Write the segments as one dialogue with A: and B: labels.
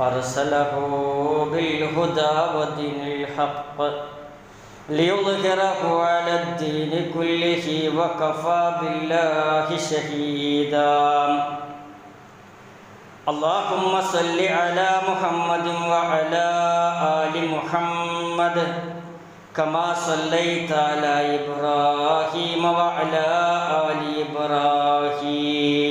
A: أرسله بالهدى ودين الحق ليظهره على الدين كله وكفى بالله شهيدا. اللهم صل على محمد وعلى آل محمد كما صليت على إبراهيم وعلى آل إبراهيم.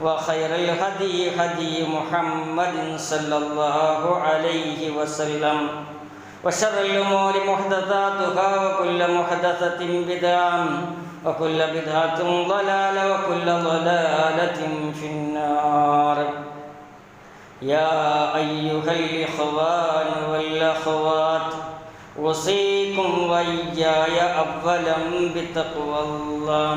A: وخير الهدي هدي محمد صلى الله عليه وسلم. وشر الأمور محدثاتها وكل محدثة بدعة وكل بدعة ضلالة وكل ضلالة في النار. يا أيها الإخوان والأخوات أوصيكم وإياي أولا بتقوى الله.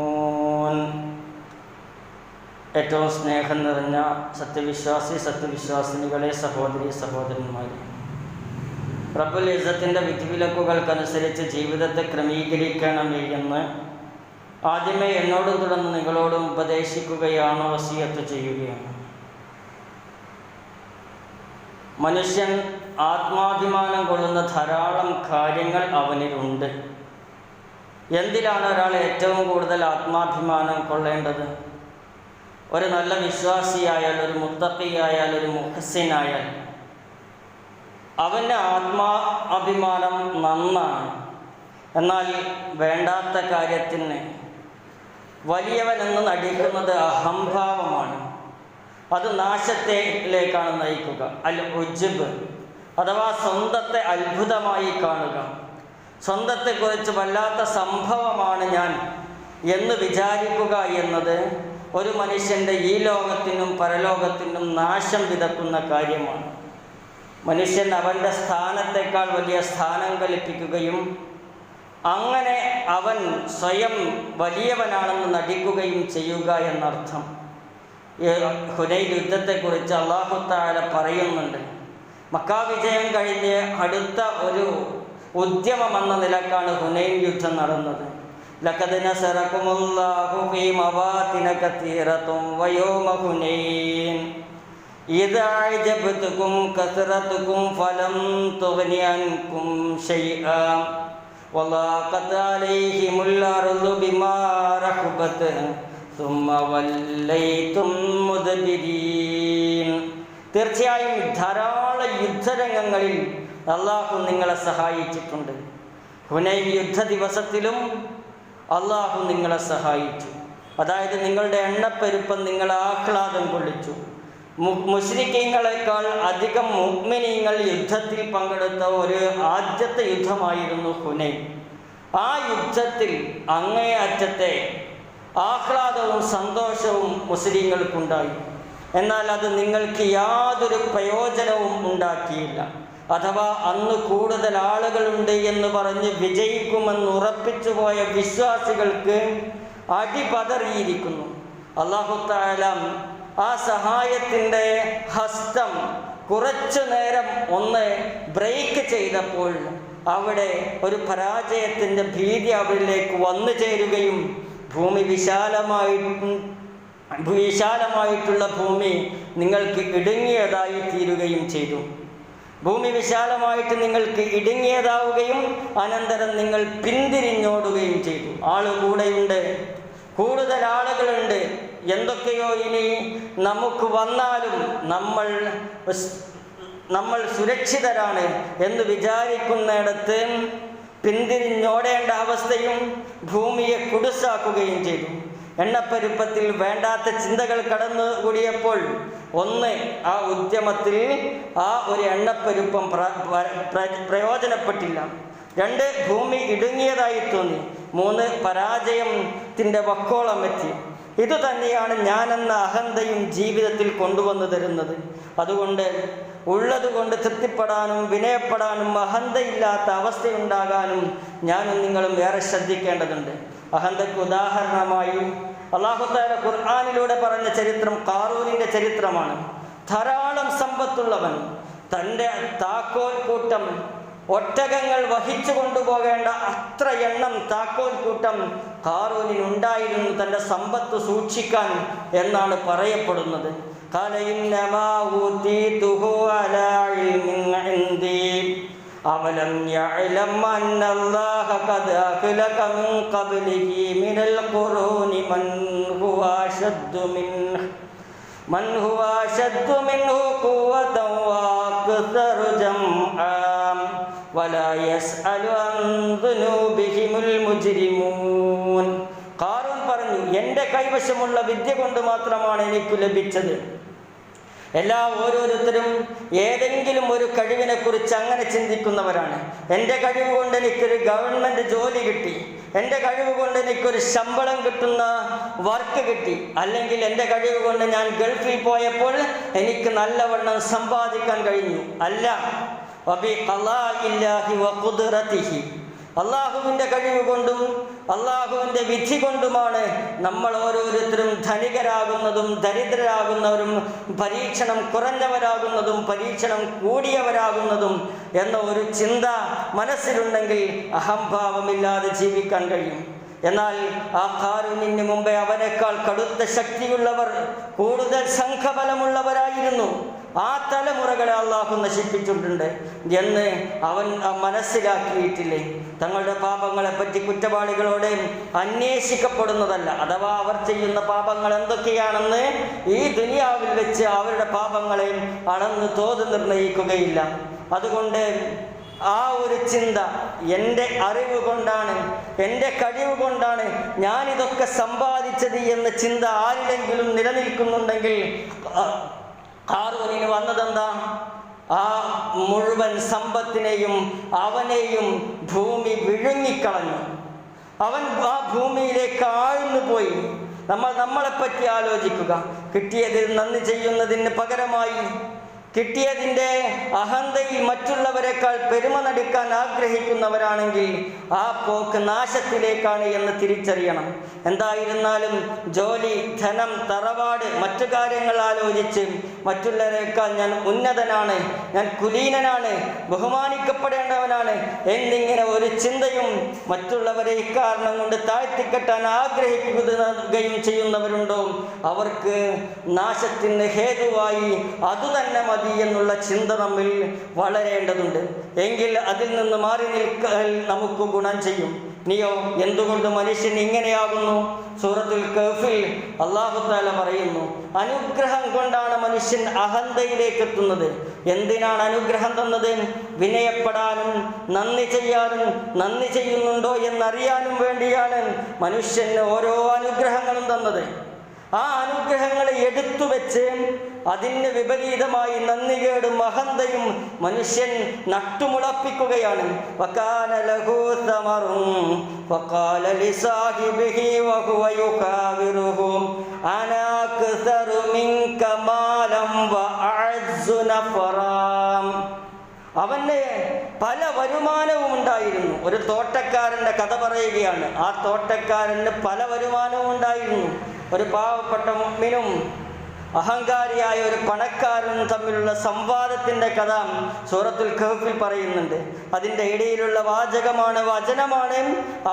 A: ഏറ്റവും സ്നേഹം നിറഞ്ഞ സത്യവിശ്വാസി സത്യവിശ്വാസിനികളെ സഹോദരി സഹോദരന്മാരെ. റബ്ബുൽ ഇസത്തിന്റെ വിധിവിലക്കുകൾക്കനുസരിച്ച് ജീവിതത്തെ ക്രമീകരിക്കണമേ എന്ന് ആദ്യമേ എന്നോടും തുടർന്ന് നിങ്ങളോടും ഉപദേശിക്കുകയാണ് വസീയത്ത് ചെയ്യുകയാണ്. മനുഷ്യൻ ആത്മാഭിമാനം കൊള്ളുന്ന ധാരാളം കാര്യങ്ങൾ അവനിലുണ്ട് എന്തിലാണ് ഒരാൾ ഏറ്റവും കൂടുതൽ ആത്മാഭിമാനം കൊള്ളേണ്ടത്? ഒരു നല്ല വിശ്വാസിയായാൽ ഒരു മുത്തക്കിയായാൽ ഒരു മുഹസിനായാൽ അവന്റെ ആത്മാ അഭിമാനം നന്നാണ്. എന്നാൽ വേണ്ടാത്ത കാര്യത്തിന് വലിയവനെന്ന് നടിക്കുന്നത് അഹംഭാവമാണ്. അത് നാശത്തിലേക്കാണ് നയിക്കുക. അൽ ഉജ്ബ് അഥവാ സ്വന്തത്തെ അത്ഭുതമായി കാണുക. സ്വന്തത്തെക്കുറിച്ച് വല്ലാത്ത സംഭവമാണ് ഞാൻ എന്ന് വിചാരിക്കുക എന്നത് ഒരു മനുഷ്യന്റെ ഈ ലോകത്തിനും പരലോകത്തിനും നാശം വിതക്കുന്ന കാര്യമാണ്. മനുഷ്യൻ അവന്റെ സ്ഥാനത്തേക്കാൾ വലിയ സ്ഥാനം കൽപ്പിക്കുകയും അങ്ങനെ അവൻ സ്വയം വലിയവനാണെന്ന് നടിക്കുകയും ചെയ്യുക എന്നർത്ഥം. ഹുനൈ യുദ്ധത്തെക്കുറിച്ച് അള്ളാഹുത്താല പറയുന്നുണ്ട്. മക്കാ വിജയം കഴിഞ്ഞ് അടുത്ത ഒരു ഉദ്യമം എന്ന നിലക്കാണ് ഹുനൈൻ യുദ്ധം നടന്നത്. لقد نصركم الله في مواطن كثيرة ويوم حنين إذا أعجبتكم كثرتكم فلم تغن عنكم شيئا وضاقت عليهم الأرض بما رحبت ثم وليتم مدبرين തീർച്ചയായും ധാരാളം യുദ്ധരംഗങ്ങളിൽ അള്ളാഹു നിങ്ങളെ സഹായിച്ചിട്ടുണ്ട് ഹുനൈൻ യുദ്ധ ദിവസത്തിലും അള്ളാഹു നിങ്ങളെ സഹായിച്ചു. അതായത് നിങ്ങളുടെ എണ്ണപ്പെരുപ്പം നിങ്ങളെ ആഹ്ലാദം കൊള്ളിച്ചു. മുസ്ലിക്കീങ്ങളെക്കാൾ അധികം മുഗ്മിനീങ്ങൾ യുദ്ധത്തിൽ പങ്കെടുത്ത ഒരു ആദ്യത്തെ യുദ്ധമായിരുന്നു ഹുനൈൻ. ആ യുദ്ധത്തിൽ അങ്ങേയറ്റത്തെ ആഹ്ലാദവും സന്തോഷവും മുസ്ലിങ്ങൾക്കുണ്ടായി. എന്നാൽ അത് നിങ്ങൾക്ക് യാതൊരു പ്രയോജനവും ഉണ്ടാക്കിയില്ല. അഥവാ അന്ന് കൂടുതൽ ആളുകളുണ്ട് എന്ന് പറഞ്ഞ് വിജയിക്കുമെന്ന് ഉറപ്പിച്ചു പോയ വിശ്വാസികൾക്ക് അടിപതറിയിരിക്കുന്നു. അള്ളാഹുത്തായാലും ആ സഹായത്തിന്റെ ഹസ്തം കുറച്ചു നേരം ഒന്ന് ബ്രേക്ക് ചെയ്തപ്പോൾ അവിടെ ഒരു പരാജയത്തിന്റെ ഭീതി അവരിലേക്ക് വന്നു ചേരുകയും ഭൂമി വിശാലമായി വിശാലമായിട്ടുള്ള ഭൂമി നിങ്ങൾക്ക് ഇടുങ്ങിയതായി തീരുകയും ചെയ്തു. ഭൂമി വിശാലമായിട്ട് നിങ്ങൾക്ക് ഇടുങ്ങിയതാവുകയും അനന്തരം നിങ്ങൾ പിന്തിരിഞ്ഞോടുകയും ചെയ്തു. ആൾ കൂടെയുണ്ട്. കൂടുതൽ ആളുകളുണ്ട്. എന്തൊക്കെയോ ഇനി നമുക്ക് വന്നാലും നമ്മൾ നമ്മൾ സുരക്ഷിതരാണ് എന്ന് വിചാരിക്കുന്നിടത്ത് പിന്തിരിഞ്ഞോടേണ്ട അവസ്ഥയും ഭൂമിയെ കുടുസാക്കുകയും ചെയ്തു. എണ്ണപ്പെരുപ്പത്തിൽ വേണ്ടാത്ത ചിന്തകൾ കടന്നു കൂടിയപ്പോൾ ഒന്ന് ആ ഉദ്യമത്തിൽ ആ ഒരു എണ്ണപ്പെരുപ്പം പ്ര- പ്ര- പ്ര- പ്രയോജനപ്പെട്ടില്ല. രണ്ട് ഭൂമി ഇടുങ്ങിയതായി തോന്നി. മൂന്ന് പരാജയത്തിന്റെ വക്കോളം എത്തി ഇത് തന്നെയാണ് ഞാനെന്ന അഹന്തയും ജീവിതത്തിൽ കൊണ്ടുവന്നു തരുന്നത്. അതുകൊണ്ട് ഉള്ളതുകൊണ്ട് തൃപ്തിപ്പെടാനും വിനയപ്പെടാനും അഹന്തയില്ലാത്ത അവസ്ഥയുണ്ടാകാനും ഞാനും നിങ്ങളും ഏറെ ശ്രദ്ധിക്കേണ്ടതുണ്ട്. അഹന്തയ്ക്ക് ഉദാഹരണമായി അള്ളാഹുത്താല ഖുർആാനിലൂടെ പറഞ്ഞ ചരിത്രം കാറൂനിന്റെ ചരിത്രമാണ്. ധാരാളം സമ്പത്തുള്ളവൻ തന്റെ താക്കോൽ കൂട്ടം ഒറ്റകങ്ങൾ വഹിച്ചു കൊണ്ടുപോകേണ്ട അത്ര എണ്ണം താക്കോൽ കൂട്ടം കാറൂനിനുണ്ടായിരുന്നു തന്റെ സമ്പത്ത് സൂക്ഷിക്കാൻ എന്നാണ് പറയപ്പെടുന്നത്. കലയിന്നമാ ഊത്തി أولم يعلم أن الله قد أهلك من قبله من القرون من هو أشد منه من هو أشد منه قوة وأكثر جمعا ولا يسأل عن ذنوبهم المجرمون കാറൂൻ പറഞ്ഞു എൻ്റെ കൈവശമുള്ള വിദ്യ കൊണ്ട് മാത്രമാണ് എനിക്ക് ലഭിച്ചത് എല്ലാ ഓരോരുത്തരും ഏതെങ്കിലും ഒരു കഴിവിനെ കുറിച്ച് അങ്ങനെ ചിന്തിക്കുന്നവരാണ്. എന്റെ കഴിവ് കൊണ്ട് എനിക്കൊരു ഗവൺമെന്റ് ജോലി കിട്ടി. എന്റെ കഴിവ് കൊണ്ട് എനിക്കൊരു ശമ്പളം കിട്ടുന്ന വർക്ക് കിട്ടി. അല്ലെങ്കിൽ എന്റെ കഴിവ് കൊണ്ട് ഞാൻ ഗൾഫിൽ പോയപ്പോൾ എനിക്ക് നല്ലവണ്ണം സമ്പാദിക്കാൻ കഴിഞ്ഞു. അല്ല. വഖുദ്റതിഹി അള്ളാഹുവിന്റെ കഴിവ് കൊണ്ടും അള്ളാഹുവിന്റെ വിധി കൊണ്ടുമാണ് നമ്മൾ ഓരോരുത്തരും ധനികരാകുന്നതും ദരിദ്രരാകുന്നവരും പരീക്ഷണം കുറഞ്ഞവരാകുന്നതും പരീക്ഷണം കൂടിയവരാകുന്നതും എന്ന ഒരു ചിന്ത മനസ്സിലുണ്ടെങ്കിൽ അഹംഭാവമില്ലാതെ ജീവിക്കാൻ കഴിയും. എന്നാൽ ആ കാരുണ്യന് മുമ്പേ അവനേക്കാൾ കടുത്ത ശക്തിയുള്ളവർ കൂടുതൽ സംഘബലമുള്ളവരായിരുന്നു. ആ തലമുറകളെ അള്ളാഹു നശിപ്പിച്ചിട്ടുണ്ട്. എന്ന് അവൻ മനസ്സിലാക്കിയിട്ടില്ലേ? തങ്ങളുടെ പാപങ്ങളെ പറ്റി കുറ്റവാളികളോട് അന്വേഷിക്കപ്പെടുന്നതല്ല. അഥവാ അവർ ചെയ്യുന്ന പാപങ്ങൾ എന്തൊക്കെയാണെന്ന് ഈ ദുനിയാവിൽ വെച്ച് അവരുടെ പാപങ്ങളെ അളന്ന് തോത് നിർണയിക്കുകയില്ല. അതുകൊണ്ട് ആ ഒരു ചിന്ത എന്റെ അറിവ് കൊണ്ടാണ് എന്റെ കഴിവ് കൊണ്ടാണ് ഞാനിതൊക്കെ സമ്പാദിച്ചത് എന്ന ചിന്ത ആരിലെങ്കിലും നിലനിൽക്കുന്നുണ്ടെങ്കിൽ ഹാറൂനിന് വന്നതെന്താ? ആ മുഴുവൻ സമ്പത്തിനെയും അവനെയും ഭൂമി വിഴുങ്ങിക്കളഞ്ഞു. അവൻ ആ ഭൂമിയിലേക്ക് ആഴ്ന്നു പോയി നമ്മൾ നമ്മളെപ്പറ്റി ആലോചിക്കുക. കിട്ടിയതിൽ നന്ദി ചെയ്യുന്നതിന് പകരമായി കിട്ടിയതിന്റെ അഹന്തയിൽ മറ്റുള്ളവരെക്കാൾ പെരുമ നടിക്കാൻ ആഗ്രഹിക്കുന്നവരാണെങ്കിൽ ആ പോക്ക് നാശത്തിലേക്കാണ് എന്ന് തിരിച്ചറിയണം. എന്തായിരുന്നാലും ജോലി ധനം തറവാട് മറ്റു കാര്യങ്ങൾ ആലോചിച്ച് മറ്റുള്ളവരെക്കാൾ ഞാൻ ഉന്നതനാണ് ഞാൻ കുലീനനാണ് ബഹുമാനിക്കപ്പെടേണ്ടവനാണ് എന്നിങ്ങനെ ഒരു ചിന്തയും മറ്റുള്ളവരെ ഇക്കാരണം കൊണ്ട് താഴ്ത്തിക്കെട്ടാൻ ആഗ്രഹിക്കുകയും ചെയ്യുന്നവരുണ്ടോ? അവർക്ക് നാശത്തിന് ഹേതുവായി അതുതന്നെ മതി. എന്നുള്ള ചിന്ത നമ്മിൽ വളരേണ്ടതുണ്ട്. എങ്കിൽ അതിൽ നിന്ന് മാറി നിൽക്കാൻ നമുക്ക് ഗുണം ചെയ്യും. നീയോ എന്തുകൊണ്ട് മനുഷ്യൻ ഇങ്ങനെയാകുന്നു? സൂറത്തുൽ കഫിൽ അള്ളാഹുത്താല പറയുന്നു അനുഗ്രഹം കൊണ്ടാണ് മനുഷ്യൻ അഹന്തയിലേക്ക് എത്തുന്നത്. എന്തിനാണ് അനുഗ്രഹം തന്നത്? വിനയപ്പെടാനും നന്ദി ചെയ്യാനും നന്ദി ചെയ്യുന്നുണ്ടോ എന്നറിയാനും വേണ്ടിയാണ് മനുഷ്യന് ഓരോ അനുഗ്രഹങ്ങളും തന്നത്. ആ അനുഗ്രഹങ്ങളെ എടുത്തു വെച്ച് അതിന് വിപരീതമായി നന്ദികേടും മഹന്തയും മനുഷ്യൻ നട്ടുമുളപ്പിക്കുകയാണ്. അവന് പല വരുമാനവും ഉണ്ടായിരുന്നു. ഒരു തോട്ടക്കാരന്റെ കഥ പറയുകയാണ്. ആ തോട്ടക്കാരന് പല വരുമാനവും ഉണ്ടായിരുന്നു. ഒരു പാവപ്പെട്ട മുഗ്മിനും അഹങ്കാരിയായ ഒരു പണക്കാരനും തമ്മിലുള്ള സംവാദത്തിന്റെ കഥ സൂറത്തുൽ ഖഹഫിൽ പറയുന്നുണ്ട്. അതിന്റെ ഇടയിലുള്ള വാചകമാണ് വചനമാണ്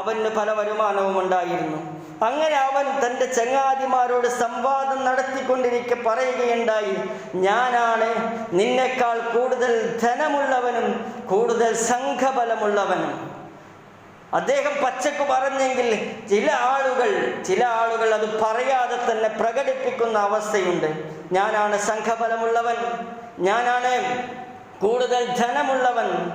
A: അവന് പല വരുമാനവും ഉണ്ടായിരുന്നു. അങ്ങനെ അവൻ തന്റെ ചങ്ങാതിമാരോട് സംവാദം നടത്തിക്കൊണ്ടിരിക്കെ പറയുകയുണ്ടായി ഞാനാണ് നിന്നെക്കാൾ കൂടുതൽ ധനമുള്ളവനും കൂടുതൽ സംഘബലമുള്ളവനും. അദ്ദേഹം പച്ചക്ക് പറഞ്ഞെങ്കിൽ ചില ആളുകൾ ചില ആളുകൾ അത് പറയാതെ തന്നെ പ്രകടിപ്പിക്കുന്ന അവസ്ഥയുണ്ട്. ഞാനാണ് സംഘഫലമുള്ളവൻ ഞാനാണ് കൂടുതൽ ധനമുള്ളവൻ.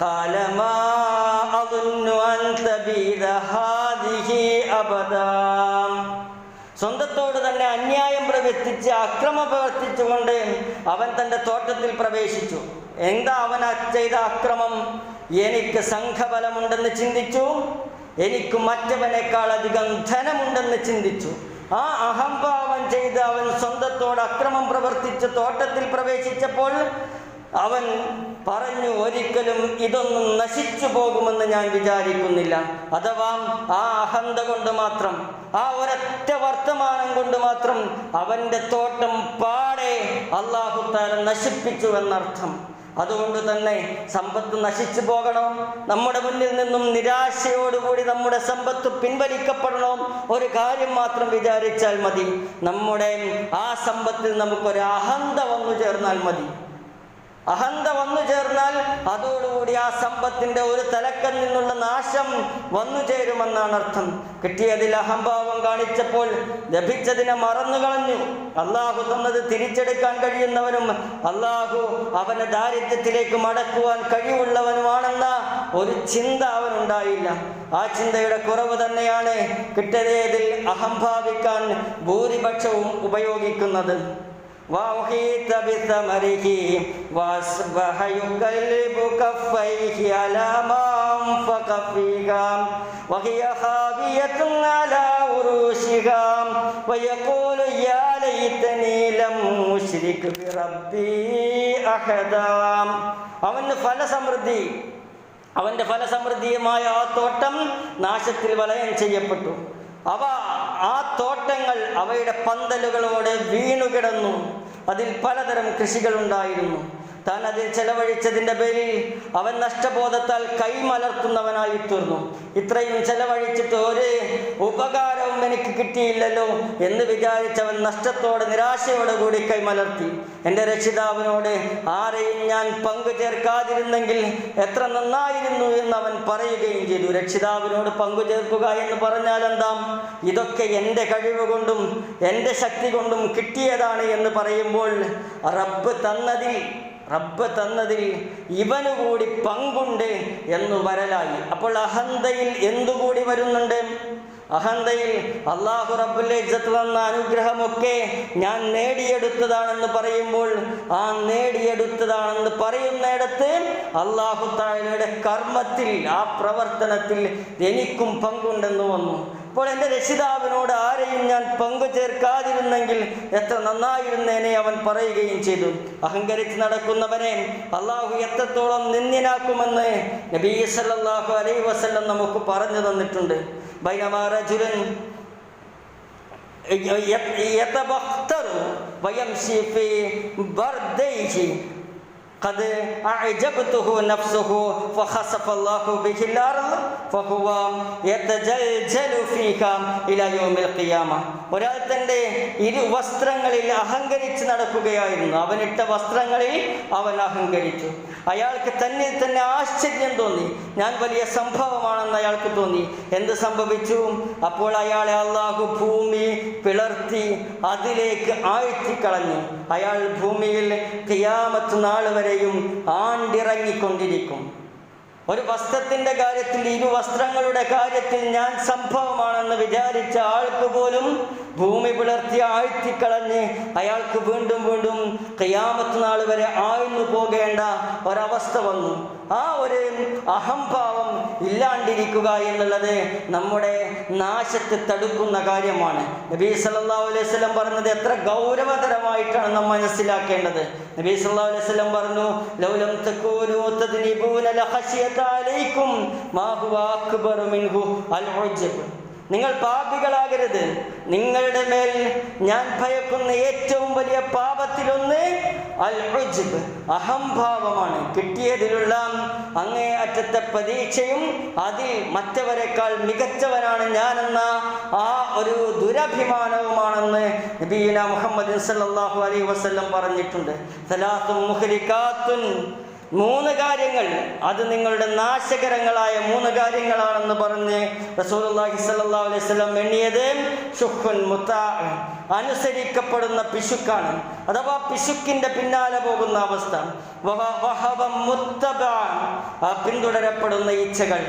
A: കാലമാ സ്വന്തത്തോട് തന്നെ അന്യായം പ്രവർത്തിച്ച് അക്രമം പ്രവർത്തിച്ചുകൊണ്ട് അവൻ തന്റെ തോട്ടത്തിൽ പ്രവേശിച്ചു. എന്താ അവൻ ചെയ്ത അക്രമം? എനിക്ക് സംഘബലമുണ്ടെന്ന് ചിന്തിച്ചു. എനിക്ക് മറ്റവനേക്കാൾ അധികം ധനമുണ്ടെന്ന് ചിന്തിച്ചു. ആ അഹംഭാവം ചെയ്ത് അവൻ സ്വന്തത്തോട് അക്രമം പ്രവർത്തിച്ച് തോട്ടത്തിൽ പ്രവേശിച്ചപ്പോൾ അവൻ പറഞ്ഞു ഒരിക്കലും ഇതൊന്നും നശിച്ചു പോകുമെന്ന് ഞാൻ വിചാരിക്കുന്നില്ല. അഥവാ ആ അഹന്ത കൊണ്ട് മാത്രം ആ ഒരൊറ്റ വർത്തമാനം കൊണ്ട് മാത്രം അവന്റെ തോട്ടം പാടെ അള്ളാഹുത്താല നശിപ്പിച്ചു എന്നർത്ഥം. അതുകൊണ്ട് തന്നെ സമ്പത്ത് നശിച്ചു പോകണം. നമ്മുടെ മുന്നിൽ നിന്നും നിരാശയോടുകൂടി നമ്മുടെ സമ്പത്ത് പിൻവലിക്കപ്പെടണം. ഒരു കാര്യം മാത്രം വിചാരിച്ചാൽ മതി. നമ്മുടെ ആ സമ്പത്തിൽ നമുക്കൊരു അഹന്ത വന്നു ചേർന്നാൽ മതി. അഹന്ത വന്നു ചേർന്നാൽ അതോടുകൂടി ആ സമ്പത്തിന്റെ ഒരു തലക്കൽ നിന്നുള്ള നാശം വന്നു ചേരുമെന്നാണ് അർത്ഥം. കിട്ടിയതിൽ അഹംഭാവം കാണിച്ചപ്പോൾ ലഭിച്ചതിനെ മറന്നു കളഞ്ഞു. അള്ളാഹു തന്നത് തിരിച്ചെടുക്കാൻ കഴിയുന്നവനും അള്ളാഹു അവനെ ദാരിദ്ര്യത്തിലേക്ക് മടക്കുവാൻ കഴിവുള്ളവനുമാണെന്ന ഒരു ചിന്ത അവനുണ്ടായില്ല. ആ ചിന്തയുടെ കുറവ് തന്നെയാണ് കിട്ടിയതിൽ അഹംഭാവിക്കാൻ ഭൂരിപക്ഷവും ഉപയോഗിക്കുന്നത്. وأحيط بثمره وأصبح يقلب كفيه على ما أنفق فيها وهي خاوية على عروشها ويقول يا ليتني لم أشرك بربي أحدا അവന് ഫലസമൃദ്ധി അവൻ്റെ ഫലസമൃദ്ധിയുമായ ആ തോട്ടം നാശത്തിൽ വലയം ചെയ്യപ്പെട്ടു അവ ആ തോട്ടങ്ങൾ അവയുടെ പന്തലുകളോടെ വീണുകിടന്നു. അതിൽ പലതരം കൃഷികൾ ഉണ്ടായിരുന്നു താൻ അതിൽ ചെലവഴിച്ചതിന്റെ പേരിൽ അവൻ നഷ്ടബോധത്താൽ കൈമലർത്തുന്നവനായി തീർന്നു. ഇത്രയും ചെലവഴിച്ചിട്ട് ഒരു ഉപകാരവും എനിക്ക് കിട്ടിയില്ലല്ലോ എന്ന് വിചാരിച്ചവൻ നഷ്ടത്തോടെ നിരാശയോടെ കൂടി കൈമലർത്തി എന്റെ രക്ഷിതാവിനോട് ആരെയും ഞാൻ പങ്കു ചേർക്കാതിരുന്നെങ്കിൽ എത്ര നന്നായിരുന്നു എന്ന് അവൻ പറയുകയും ചെയ്തു. രക്ഷിതാവിനോട് പങ്കു ചേർക്കുക എന്ന് പറഞ്ഞാൽ എന്താ? ഇതൊക്കെ എന്റെ കഴിവ് കൊണ്ടും എന്റെ ശക്തി കൊണ്ടും കിട്ടിയതാണ് എന്ന് പറയുമ്പോൾ റബ്ബ് തന്നതിൽ റബ്ബ് തന്നതിൽ ഇവനു കൂടി പങ്കുണ്ട് എന്ന് വരലായി. അപ്പോൾ അഹന്തയിൽ എന്തുകൂടി വരുന്നുണ്ട്? അഹന്തയിൽ അള്ളാഹു റബ്ബുലെ ഇജ്ജത്ത് തന്ന അനുഗ്രഹമൊക്കെ ഞാൻ നേടിയെടുത്തതാണെന്ന് പറയുമ്പോൾ ആ നേടിയെടുത്തതാണെന്ന് പറയുന്നിടത്ത് അള്ളാഹു താഴയുടെ കർമ്മത്തിൽ ആ പ്രവർത്തനത്തിൽ എനിക്കും പങ്കുണ്ടെന്ന് വന്നു. അപ്പോൾ എൻ്റെ രക്ഷിതാവിനോട് ആരെയും ഞാൻ പങ്കു ചേർക്കാതിരുന്നെങ്കിൽ എത്ര നന്നായിരുന്നേനെ അവൻ പറയുകയും ചെയ്തു അഹങ്കരിച്ച് നടക്കുന്നവനെ അള്ളാഹു എത്രത്തോളം നിന്ദിനാക്കുമെന്ന് നബീ സല്ലല്ലാഹു അലൈഹി വസല്ലം നമുക്ക് പറഞ്ഞു തന്നിട്ടുണ്ട് ബൈനമാറജുലൻ يتبختر ويمشي في برديه قد أعجبته نفسه فخسف الله به الأرض فهو يتجلجل فيها إلى يوم القيامة ഒരാൾ തൻ്റെ ഇരു വസ്ത്രങ്ങളിൽ അഹങ്കരിച്ച് നടക്കുകയായിരുന്നു അവനിട്ട വസ്ത്രങ്ങളിൽ അവൻ അഹങ്കരിച്ചു അയാൾക്ക് തന്നിൽ തന്നെ ആശ്ചര്യം തോന്നി ഞാൻ വലിയ സംഭവമാണെന്ന് അയാൾക്ക് തോന്നി എന്ത് സംഭവിച്ചു അപ്പോൾ അയാളെ അള്ളാഹു ഭൂമി പിളർത്തി അതിലേക്ക് ആഴ്ത്തിക്കളഞ്ഞു അയാൾ ഭൂമിയിൽ കിയാമത്ത് നാൾ വരെയും ആണ്ടിറങ്ങിക്കൊണ്ടിരിക്കും. ഒരു വസ്ത്രത്തിന്റെ കാര്യത്തിൽ ഇരു വസ്ത്രങ്ങളുടെ കാര്യത്തിൽ ഞാൻ സംഭവമാണെന്ന് വിചാരിച്ച ആൾക്ക് പോലും ഭൂമി പിളർത്തി ആഴ്ത്തിക്കളഞ്ഞ് അയാൾക്ക് വീണ്ടും വീണ്ടും കയ്യാമത്ത് നാൾ വരെ ആഴ്ന്നു പോകേണ്ട ഒരവസ്ഥ വന്നു. ആ ഒരു അഹംഭാവം ഇല്ലാണ്ടിരിക്കുക എന്നുള്ളത് നമ്മുടെ നാശത്തെ തടുക്കുന്ന കാര്യമാണ്. നബി സല്ലാ അലൈഹി പറഞ്ഞത് എത്ര ഗൗരവതരമായിട്ടാണ് നാം മനസ്സിലാക്കേണ്ടത്. നബി സല്ലാ അലൈഹി പറഞ്ഞു ലൗലം തകൂനു നിങ്ങൾ പാപികളാകരുത്. നിങ്ങളുടെ മേൽ ഞാൻ ഭയക്കുന്ന ഏറ്റവും വലിയ പാപത്തിലൊന്ന് അൽ ഉജ്ബ് അഹംഭാവമാണ്. കിട്ടിയതിലുള്ള അങ്ങേ അറ്റത്തെ പ്രതീക്ഷയും അതിൽ മറ്റവരെക്കാൾ മികച്ചവനാണ് ഞാനെന്ന ആ ഒരു ദുരഭിമാനവുമാണെന്ന് നബീന മുഹമ്മദ് സല്ലല്ലാഹു അലൈഹി വസല്ലം പറഞ്ഞിട്ടുണ്ട്. സലാത്തും മുഹ്ലിക്കാത്തുൻ മൂന്ന് കാര്യങ്ങൾ. അത് നിങ്ങളുടെ നാശകരങ്ങളായ മൂന്ന് കാര്യങ്ങളാണെന്ന് പറഞ്ഞ് റസൂലുള്ളാഹി സ്വല്ലല്ലാഹു അലൈഹി വസല്ലം എണ്ണിയത് അനുസരിക്കപ്പെടുന്ന പിശുക്കാണ്. അഥവാ പിശുക്കിന്റെ പിന്നാലെ പോകുന്ന അവസ്ഥ. പിന്തുടരപ്പെടുന്ന ഇച്ഛകൾ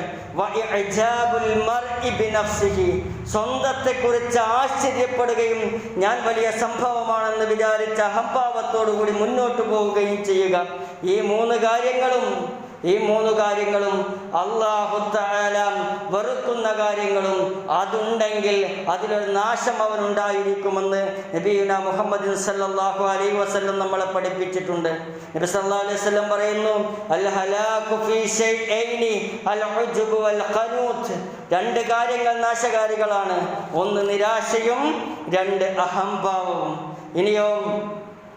A: സ്വന്തത്തെ കുറിച്ച് ആശ്ചര്യപ്പെടുകയും ഞാൻ വലിയ സംഭവമാണെന്ന് വിചാരിച്ച അഹംഭാവത്തോടുകൂടി മുന്നോട്ട് പോവുകയും ചെയ്യുക. ഈ മൂന്ന് കാര്യങ്ങളും ഈ മൂന്ന് കാര്യങ്ങളും അള്ളാഹു തആല വെറുക്കുന്ന കാര്യങ്ങളും അതുണ്ടെങ്കിൽ അതിലൊരു നാശം അവനുണ്ടായിരിക്കുമെന്ന് നബീന മുഹമ്മദ് സല്ലാഹു അലൈ വസല്ലം നമ്മളെ പഠിപ്പിച്ചിട്ടുണ്ട്. നബി അലൈഹി വസല്ലം പറയുന്നു അൽ ഹലാഖു ഫീ അൽ വൽ രണ്ട് കാര്യങ്ങൾ നാശകാരികളാണ്. ഒന്ന് നിരാശയും രണ്ട് അഹംഭാവവും. ഇനിയോ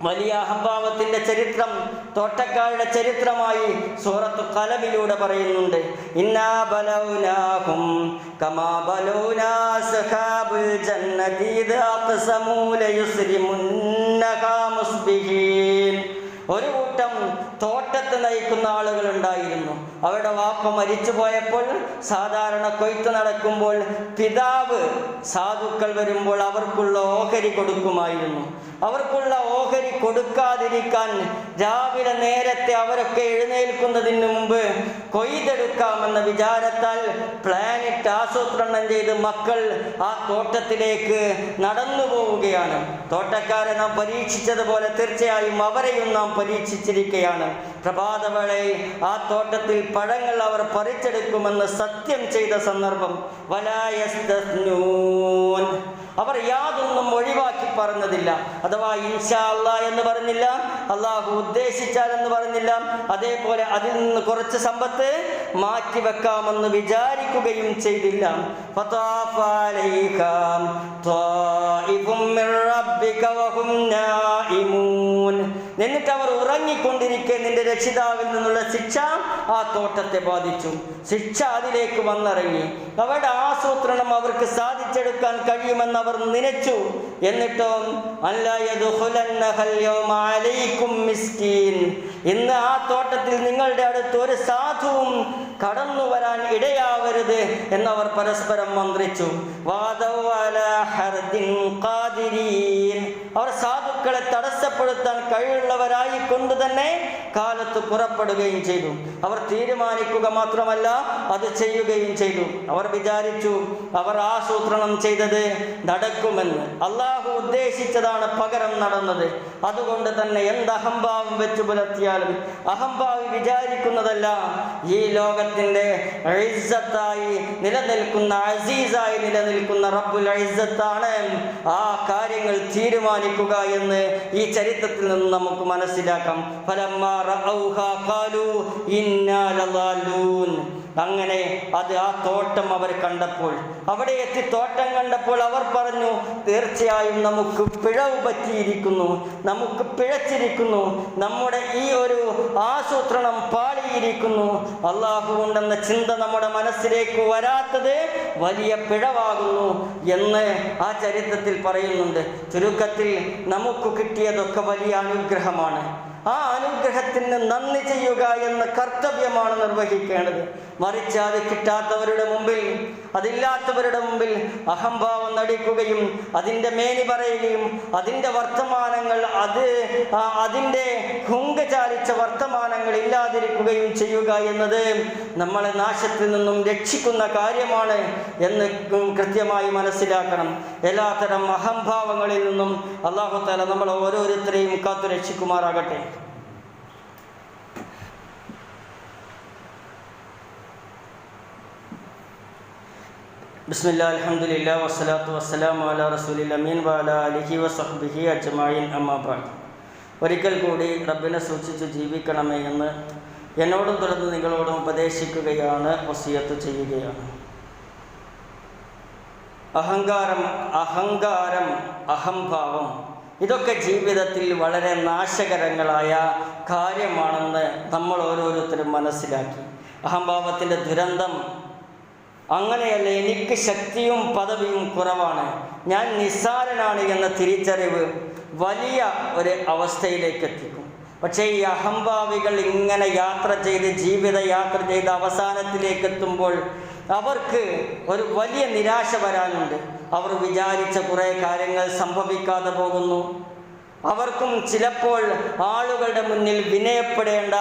A: വലിയ അഹംഭാവത്തിന്റെ ചരിത്രം തോട്ടക്കാരുടെ ചരിത്രമായി സൂറത്തു കലമിലൂടെ പറയുന്നുണ്ട്. ഒരു കൂട്ടം തോട്ടത്ത് നയിക്കുന്ന ആളുകൾ ഉണ്ടായിരുന്നു. അവരുടെ വാപ്പ മരിച്ചു പോയപ്പോൾ സാധാരണ കൊയ്ത്ത് നടക്കുമ്പോൾ പിതാവ് സാധുക്കൾ വരുമ്പോൾ അവർക്കുള്ള ഓഹരി കൊടുക്കുമായിരുന്നു. അവർക്കുള്ള ഓഹരി കൊടുക്കാതിരിക്കാൻ രാവിലെ നേരത്തെ അവരൊക്കെ എഴുന്നേൽക്കുന്നതിന് മുമ്പ് കൊയ്തെടുക്കാമെന്ന വിചാരത്താൽ പ്ലാനറ്റ് ആസൂത്രണം ചെയ്ത് മക്കൾ ആ തോട്ടത്തിലേക്ക് നടന്നു പോവുകയാണ്. തോട്ടക്കാരെ നാം പരീക്ഷിച്ചതുപോലെ തീർച്ചയായും അവരെയും നാം പരീക്ഷിച്ചിരിക്കുകയാണ്. പ്രഭാതവേളയിൽ ആ തോട്ടത്തിൽ പഴങ്ങൾ അവർ പറിച്ചെടുക്കുമെന്ന് സത്യം ചെയ്ത സന്ദർഭം വലായസ്തസ്നൂൻ. അവർ യാതൊന്നും ഒഴിവാക്കി പറഞ്ഞതില്ല അഥവാ ഇൻഷാ അള്ളാ എന്ന് പറഞ്ഞില്ല അള്ളാഹു ഉദ്ദേശിച്ചാൽ എന്ന് പറഞ്ഞില്ല അതേപോലെ അതിൽ നിന്ന് കുറച്ച് സമ്പത്ത് മാറ്റി വെക്കാമെന്ന് വിചാരിക്കുകയും ചെയ്തില്ല ഫതാഫ അലൈഹാം ത്വാഇഫും മിർ റബ്ബിക. എന്നിട്ട് അവർ ഉറങ്ങിക്കൊണ്ടിരിക്കെ നിന്റെ രക്ഷിതാവിൽ നിന്നുള്ള ശിക്ഷ ആ തോട്ടത്തെ ബാധിച്ചു. ശിക്ഷ അതിലേക്ക് വന്നിറങ്ങി. അവരുടെ ആസൂത്രണം അവർക്ക് സാധിച്ചെടുക്കാൻ കഴിയുമെന്ന് അവർ നനച്ചു. എന്നിട്ടോ ഇന്ന് ആ തോട്ടത്തിൽ നിങ്ങളുടെ അടുത്ത് ഒരു സാധുവും കടന്നു വരാൻ ഇടയാവരുത് എന്നവർ പരസ്പരം മന്ത്രിച്ചു. അവർ അലാ സാധുക്കളെ തടസ്സപ്പെടുത്താൻ കഴിവുള്ളവരായി കൊണ്ട് തന്നെ കാലത്ത് പുറപ്പെടുകയും ചെയ്തു. അവർ തീരുമാനിക്കുക മാത്രമല്ല അത് ചെയ്യുകയും ചെയ്തു. അവർ വിചാരിച്ചു അവർ ആസൂത്രണം ചെയ്തത് നടക്കുമെന്ന്. അള്ളാഹു ഉദ്ദേശിച്ചതാണ് പകരം നടന്നത്. അതുകൊണ്ട് തന്നെ എന്ത് അഹംഭാവം വെച്ചു പുലർത്തിയാലും അഹംഭാവി വിചാരിക്കുന്നതല്ല ഈ ലോകത്തിന്റെ ഇസ്സത്തായി നിലനിൽക്കുന്ന അസീസായി നിലനിൽക്കുന്ന റബ്ബുൽ ഐസത്താണ് ആ കാര്യങ്ങൾ തീരുമാനിക്കുക എന്ന് ഈ ചരിത്രത്തിൽ നിന്ന് നമുക്ക് മനസ്സിലാക്കാം ഇന്നാ. അങ്ങനെ അത് ആ തോട്ടം അവർ കണ്ടപ്പോൾ അവിടെ എത്തി തോട്ടം കണ്ടപ്പോൾ അവർ പറഞ്ഞു തീർച്ചയായും നമുക്ക് പിഴവ് പറ്റിയിരിക്കുന്നു നമുക്ക് പിഴച്ചിരിക്കുന്നു നമ്മുടെ ഈ ഒരു ആസൂത്രണം പാളിയിരിക്കുന്നു. അള്ളാഹു ഉണ്ടെന്ന ചിന്ത നമ്മുടെ മനസ്സിലേക്ക് വരാത്തത് വലിയ പിഴവാകുന്നു എന്ന് ആ ചരിത്രത്തിൽ പറയുന്നുണ്ട്. ചുരുക്കത്തിൽ നമുക്ക് കിട്ടിയതൊക്കെ വലിയ അനുഗ്രഹമാണ്. ആ അനുഗ്രഹത്തിന് നന്ദി ചെയ്യുക എന്ന കർത്തവ്യമാണ് നിർവഹിക്കേണ്ടത്. മറിച്ച് അത് കിട്ടാത്തവരുടെ മുമ്പിൽ അതില്ലാത്തവരുടെ മുമ്പിൽ അഹംഭാവം നടിക്കുകയും അതിന്റെ മേനി പറയുകയും അതിന്റെ വർത്തമാനങ്ങൾ അത് അതിന്റെ ഹുങ്ക ചാലിച്ച വർത്തമാനങ്ങൾ ഇല്ലാതിരിക്കുകയും ചെയ്യുക എന്നത് നമ്മളെ നാശത്തിൽ നിന്നും രക്ഷിക്കുന്ന കാര്യമാണ് എന്ന് കൃത്യമായി മനസ്സിലാക്കണം. എല്ലാത്തരം അഹംഭാവങ്ങളിൽ നിന്നും അള്ളാഹു താല നമ്മളെ ഓരോരുത്തരെയും കാത്തു രക്ഷിക്കുമാറാകട്ടെ ബിസ്മില്ല അലഹമുല്ല വസ്സലാത്തു വസ്സലാം അല റസൂലിൽ അമീൻ വാല അലിഹി വസഹബിഹി അജ്മായിൻ അമ്മാബാദ് ഒരിക്കൽ കൂടി റബ്ബിനെ സൂക്ഷിച്ച് ജീവിക്കണമേ എന്ന് എന്നോടും തുടർന്ന് നിങ്ങളോടും ഉപദേശിക്കുകയാണ് വസിയത്ത് ചെയ്യുകയാണ്. അഹങ്കാരം അഹങ്കാരം അഹംഭാവം ഇതൊക്കെ ജീവിതത്തിൽ വളരെ നാശകരങ്ങളായ കാര്യമാണെന്ന് നമ്മൾ ഓരോരുത്തരും മനസ്സിലാക്കി. അഹംഭാവത്തിന്റെ ദുരന്തം അങ്ങനെയല്ല എനിക്ക് ശക്തിയും പദവിയും കുറവാണ്. ഞാൻ നിസ്സാരനാണ് എന്ന തിരിച്ചറിവ് വലിയ ഒരു അവസ്ഥയിലേക്ക് എത്തിക്കും പക്ഷേ ഈ അഹംഭാവികൾ ഇങ്ങനെ യാത്ര ചെയ്ത് ജീവിത യാത്ര ചെയ്ത് അവസാനത്തിലേക്ക് എത്തുമ്പോൾ അവർക്ക് ഒരു വലിയ നിരാശ വരാനുണ്ട്. അവർ വിചാരിച്ച കുറേ കാര്യങ്ങൾ സംഭവിക്കാതെ പോകുന്നു. അവർക്കും ചിലപ്പോൾ ആളുകളുടെ മുന്നിൽ വിനയപ്പെടേണ്ട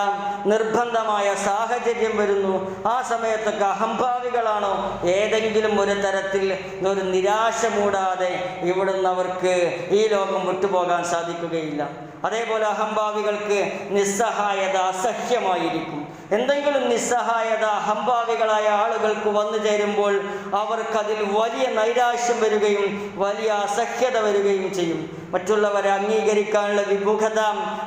A: നിർബന്ധമായ സാഹചര്യം വരുന്നു. ആ സമയത്തൊക്കെ അഹംഭാവികളാണോ? ഏതെങ്കിലും ഒരു തരത്തിൽ ഒരു നിരാശ മൂടാതെ ഇവിടുന്ന് അവർക്ക് ഈ ലോകം വിട്ടുപോകാൻ സാധിക്കുകയില്ല. അതേപോലെ അഹംഭാവികൾക്ക് നിസ്സഹായത അസഹ്യമായിരിക്കും. എന്തെങ്കിലും നിസ്സഹായത അഹംഭാവികളായ ആളുകൾക്ക് വന്നു ചേരുമ്പോൾ അവർക്കതിൽ വലിയ നൈരാശ്യം വരികയും വലിയ അസഹ്യത വരികയും ചെയ്യും. മറ്റുള്ളവരെ അംഗീകരിക്കാനുള്ള വിമുഖത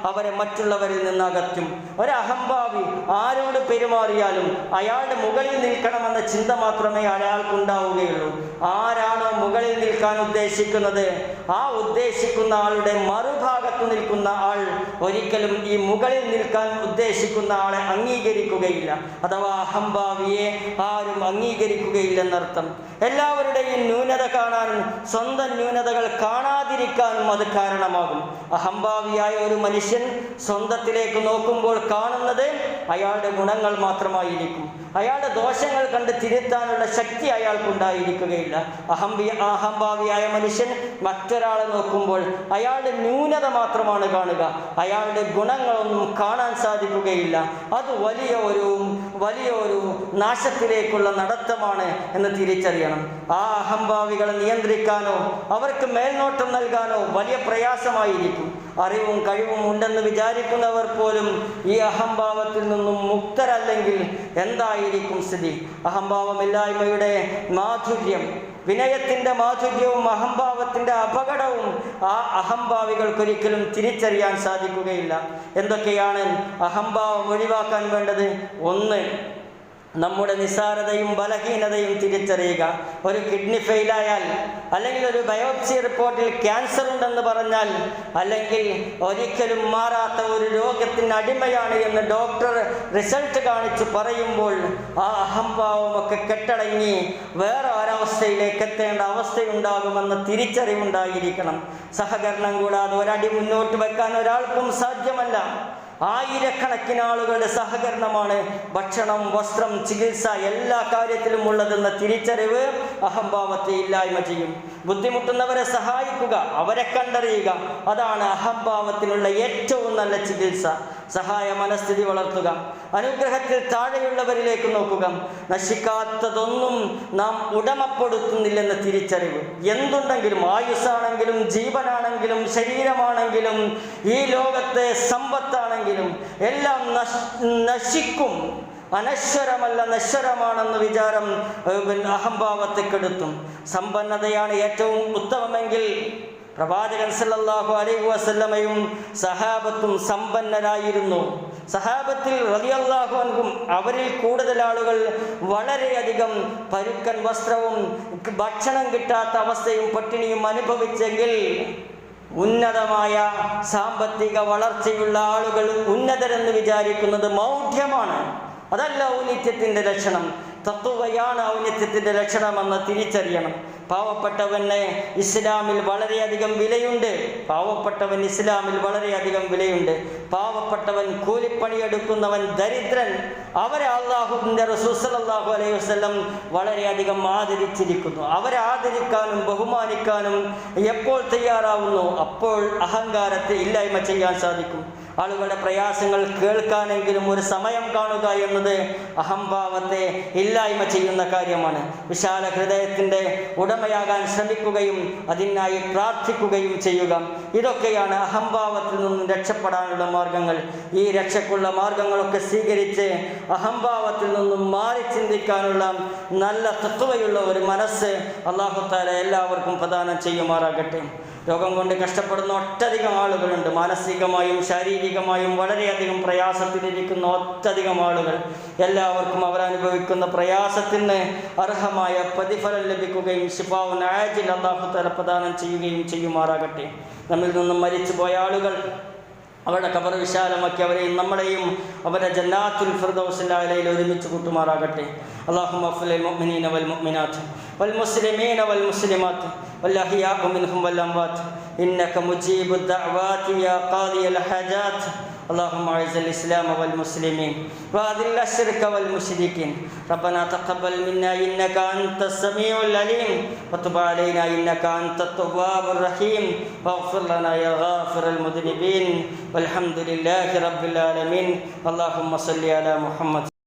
A: അവരെ മറ്റുള്ളവരിൽ നിന്ന് അകറ്റും. ഒരഹംഭാവി ആരോട് പെരുമാറിയാലും അയാളുടെ മുകളിൽ നിൽക്കണമെന്ന ചിന്ത മാത്രമേ അയാൾക്കുണ്ടാവുകയുള്ളൂ. ആരാണോ മുകളിൽ നിൽക്കാൻ ഉദ്ദേശിക്കുന്നത്? ആ ഉദ്ദേശിക്കുന്ന ആളുടെ മറുഭാഗത്ത് നിൽക്കുന്ന ആൾ ഒരിക്കലും ഈ മുകളിൽ നിൽക്കാൻ ഉദ്ദേശിക്കുന്ന ആളെ അംഗീകരിക്കുകയില്ല. അഥവാ അഹംഭാവിയെ ആരും അംഗീകരിക്കുകയില്ലെന്നർത്ഥം. എല്ലാവരുടെയും ന്യൂനത കാണാനും സ്വന്തം ന്യൂനതകൾ കാണാതിരിക്കാനും അത് കാരണമാകും. അഹംഭാവിയായ ഒരു മനുഷ്യൻ സ്വന്തത്തിലേക്ക് നോക്കുമ്പോൾ കാണുന്നത് അയാളുടെ ഗുണങ്ങൾ മാത്രമായിരിക്കും. അയാളുടെ ദോഷങ്ങൾ കണ്ട് തിരുത്താനുള്ള ശക്തി അയാൾക്കുണ്ടായിരിക്കുകയില്ല. അഹംബി അഹംഭാവിയായ മനുഷ്യൻ മറ്റൊരാളെ നോക്കുമ്പോൾ അയാളുടെ ന്യൂനത മാത്രമാണ് കാണുക. അയാളുടെ ഗുണങ്ങളൊന്നും കാണാൻ സാധിക്കുകയില്ല. അത് വലിയ ഒരു വലിയ ഒരു നാശത്തിലേക്കുള്ള നടത്തമാണ് എന്ന് തിരിച്ചറിയണം. ആ അഹംഭാവികളെ നിയന്ത്രിക്കാനോ അവർക്ക് മേൽനോട്ടം നൽകാനോ വലിയ പ്രയാസമായിരിക്കും. അറിവും കഴിവും ഉണ്ടെന്ന് വിചാരിക്കുന്നവർ പോലും ഈ അഹംഭാവത്തിൽ നിന്നും മുക്തരല്ലെങ്കിൽ എന്തായിരിക്കും സ്ഥിതി? അഹംഭാവമില്ലായ്മയുടെ മാധുര്യം വിനയത്തിന്റെ മാധുര്യവും അഹംഭാവത്തിന്റെ അപകടവും ആ അഹംഭാവികൾക്കൊരിക്കലും തിരിച്ചറിയാൻ സാധിക്കുകയില്ല. എന്തൊക്കെയാണ് അഹംഭാവം ഒഴിവാക്കാൻ വേണ്ടത്? ഒന്ന് നമ്മുടെ നിസ്സാരതയും ബലഹീനതയും തിരിച്ചറിയുക. ഒരു കിഡ്നി ഫെയിലായാൽ അല്ലെങ്കിൽ ഒരു ബയോപ്സി റിപ്പോർട്ടിൽ ക്യാൻസർ ഉണ്ടെന്ന് പറഞ്ഞാൽ അല്ലെങ്കിൽ ഒരിക്കലും മാറാത്ത ഒരു രോഗത്തിന് അടിമയാണ് എന്ന് ഡോക്ടർ റിസൾട്ട് കാണിച്ച് പറയുമ്പോൾ ആ അഹംഭാവമൊക്കെ കെട്ടടങ്ങി വേറെ ഒരവസ്ഥയിലേക്ക് എത്തേണ്ട അവസ്ഥയുണ്ടാകുമെന്ന തിരിച്ചറിവുണ്ടായിരിക്കണം. സഹകരണം കൂടാതെ ഒരടി മുന്നോട്ട് വെക്കാൻ ഒരാൾക്കും സാധ്യമല്ല. ആയിരക്കണക്കിന് ആളുകളുടെ സഹകരണമാണ് ഭക്ഷണം വസ്ത്രം ചികിത്സ എല്ലാ കാര്യത്തിലും ഉള്ളതെന്ന തിരിച്ചറിവ് അഹംഭാവത്തെ ഇല്ലായ്മ ചെയ്യും. ബുദ്ധിമുട്ടുന്നവരെ സഹായിക്കുക അവരെ കണ്ടറിയുക അതാണ് അഹംഭാവത്തിനുള്ള ഏറ്റവും നല്ല ചികിത്സ. സഹായ മനസ്ഥിതി വളർത്തുക. അനുഗ്രഹത്തിൽ താഴെയുള്ളവരിലേക്ക് നോക്കുക. നശിക്കാത്തതൊന്നും നാം ഉടമപ്പെടുത്തുന്നില്ലെന്ന തിരിച്ചറിവ്. എന്തുണ്ടെങ്കിലും ആയുസ്സാണെങ്കിലും ജീവനാണെങ്കിലും ശരീരമാണെങ്കിലും ഈ ലോകത്തെ സമ്പത്താണെങ്കിലും എല്ലാം നശിക്കും. അനശ്വരമല്ല നശ്വരമാണെന്ന് വിചാരം അഹംഭാവത്തെ കെടുത്തും. സമ്പന്നതയാണ് ഏറ്റവും ഉത്തമമെങ്കിൽ പ്രവാചകൻ സല്ലല്ലാഹു അലൈഹി വസല്ലമയും സഹാബത്തും സമ്പന്നരായിരുന്നു. സഹാബത്തിൽ റളിയല്ലാഹു അൻഹും അവരിൽ കൂടുതൽ ആളുകൾ വളരെയധികം പരുക്കൻ വസ്ത്രവും ഭക്ഷണം കിട്ടാത്ത അവസ്ഥയും പട്ടിണിയും അനുഭവിച്ചെങ്കിൽ ഉന്നതമായ സാമ്പത്തിക വളർച്ചയുള്ള ആളുകൾ ഉന്നതരെന്ന് വിചാരിക്കുന്നത് മൗഢ്യമാണ്. അതല്ല ഔന്നിത്യത്തിന്റെ ലക്ഷണം. തത്വയാണ് ഔന്നിത്യത്തിന്റെ ലക്ഷണമെന്ന് തിരിച്ചറിയണം. പാവപ്പെട്ടവന് ഇസ്ലാമിൽ വളരെയധികം വിലയുണ്ട്. പാവപ്പെട്ടവൻ ഇസ്ലാമിൽ വളരെയധികം വിലയുണ്ട്. പാവപ്പെട്ടവൻ കൂലിപ്പണിയെടുക്കുന്നവൻ ദരിദ്രൻ. അവരെ അള്ളാഹുവിന്റെ റസൂസലാഹു അലൈഹി വസ്ലം വളരെയധികം ആദരിച്ചിരിക്കുന്നു. അവരെ ആദരിക്കാനും ബഹുമാനിക്കാനും എപ്പോൾ തയ്യാറാവുന്നു? അപ്പോൾ അഹങ്കാരത്തെ ഇല്ലായ്മ ചെയ്യാൻ സാധിക്കും. ആളുകളുടെ പ്രയാസങ്ങൾ കേൾക്കാനെങ്കിലും ഒരു സമയം കാണുക എന്നത് അഹംഭാവത്തെ ഇല്ലായ്മ ചെയ്യുന്ന കാര്യമാണ്. വിശാല ഹൃദയത്തിന്റെ ഉടമയാകാൻ ശ്രമിക്കുകയും അതിനായി പ്രാർത്ഥിക്കുകയും ചെയ്യുക. ഇതൊക്കെയാണ് അഹംഭാവത്തിൽ നിന്നും രക്ഷപ്പെടാനുള്ള മാർഗങ്ങൾ. ഈ രക്ഷക്കുള്ള മാർഗങ്ങളൊക്കെ സ്വീകരിച്ച് അഹംഭാവത്തിൽ നിന്നും മാറി ചിന്തിക്കാനുള്ള നല്ല തത്വയുള്ള ഒരു മനസ്സ് അള്ളാഹുത്താല എല്ലാവർക്കും പ്രദാനം ചെയ്യുമാറാകട്ടെ. രോഗം കൊണ്ട് കഷ്ടപ്പെടുന്ന ഒട്ടധികം ആളുകളുണ്ട്. മാനസികമായും ശാരീരികമായും വളരെയധികം പ്രയാസത്തിലിരിക്കുന്ന ഒട്ടധികം ആളുകൾ എല്ലാവർക്കും അവരനുഭവിക്കുന്ന പ്രയാസത്തിന് അർഹമായ പ്രതിഫലം ലഭിക്കുകയും ശിഫാവ് നായജിൽ അള്ളാഹു തല പ്രദാനം ചെയ്യുകയും ചെയ്യുമാറാകട്ടെ. നമ്മിൽ നിന്നും മരിച്ചു പോയ ആളുകൾ അവരുടെ കബർ വിശാലമാക്കി അവരെയും നമ്മളെയും അവരുടെ ജല്ലാത്തുൽ ഫിർദൗസിന്റെ അലയിൽ ഒരുമിച്ച് കൂട്ടുമാറാകട്ടെ. അള്ളാഹു മഫുലെ മുഅ്മിനീന വൽ മുഅ്മിനാത്ത് വൽ മുസ്ലിമീന വൽ മുസ്ലിമാത്ത് والأحياء منهم والأموات. إنك مجيب الدعوات يا قاضي الحاجات. اللهم أعز الإسلام والمسلمين وأذل الشرك والمشركين. ربنا تقبل منا إنك أنت السميع العليم. وتب علينا إنك أنت التواب الرحيم. واغفر لنا يا غافر المذنبين. والحمد لله رب العالمين. اللهم صل على محمد.